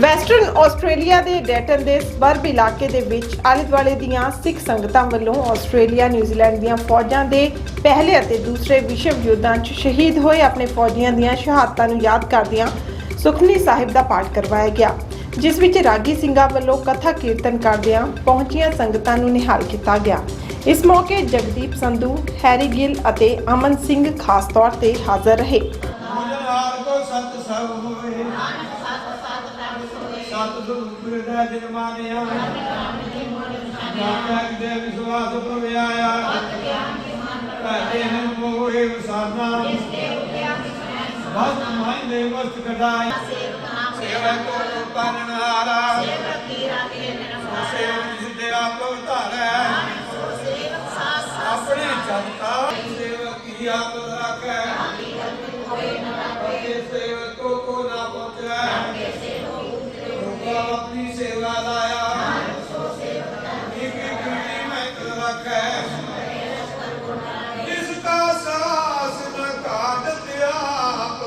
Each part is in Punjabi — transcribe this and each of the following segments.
ਵੈਸਟਰਨ ਆਸਟ੍ਰੇਲੀਆ ਦੇ ਡੈਟਨ ਦੇ ਸਬਰਬ ਇਲਾਕੇ ਦੇ ਵਿੱਚ ਆਲੇ ਦੁਆਲੇ ਦੀਆਂ ਸਿੱਖ ਸੰਗਤਾਂ ਵੱਲੋਂ ਆਸਟ੍ਰੇਲੀਆ, ਨਿਊਜ਼ੀਲੈਂਡ ਦੀਆਂ ਫੌਜਾਂ ਦੇ ਪਹਿਲੇ ਅਤੇ ਦੂਸਰੇ ਵਿਸ਼ਵ ਯੁੱਧਾਂ 'ਚ ਸ਼ਹੀਦ ਹੋਏ ਆਪਣੇ ਫੌਜੀਆਂ ਦੀਆਂ ਸ਼ਹਾਦਤਾਂ ਨੂੰ ਯਾਦ ਕਰਦਿਆਂ ਸੁਖਨੀ ਸਾਹਿਬ ਦਾ ਪਾਠ ਕਰਵਾਇਆ ਗਿਆ, ਜਿਸ ਵਿੱਚ ਰਾਗੀ ਸਿੰਘਾਂ ਵੱਲੋਂ ਕਥਾ ਕੀਰਤਨ ਕਰਦਿਆਂ ਪਹੁੰਚੀਆਂ ਸੰਗਤਾਂ ਨੂੰ ਨਿਹਾਲ ਕੀਤਾ ਗਿਆ। ਇਸ ਮੌਕੇ ਜਗਦੀਪ ਸੰਧੂ, ਹੈਰੀ ਗਿੱਲ ਅਤੇ ਅਮਨ ਸਿੰਘ ਖਾਸ ਤੌਰ ਤੇ ਹਾਜ਼ਰ ਰਹੇ। ਸਤ ਗੁਰੂ ਦਾ ਜਨਮਾਨਿਆ ਜਾਤਕ ਦੇ ਵਿਸ਼ਵਾਸ ਪ੍ਰਵਿਆਇਆ ਕਹਤੇ ਹਨ ਮੋਹੇ ਵਸਾਨਾ ਬਸ ਮਾਈ ਦੇ ਵਸਤ ਕਢਾਈ ਸੇਵਕ ਕੋ ਪਾਲਣਹਾਰਾ ਸੇਵਕ ਜਿਸ ਦੇ ਆਪ ਧਾਰੈ ਆਪਣੇ ਜਨਤਾ ਸੇਵਕ ਕੀ ਆਪ ਨਾਮ ਆਪਣੀ ਸੇਵਾ ਲਾਇਆ ਇੱਕ ਇੱਕ ਨੇ ਮਹਿਤ ਰੱਖੈ। ਜਿਸ ਕਾ ਸਾਸ ਨ ਕਾਟ ਤੇ ਆਪ।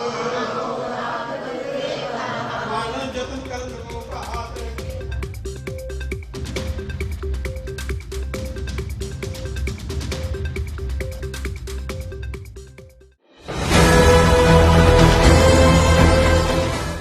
ਮਨ ਜਤਨ ਕਰ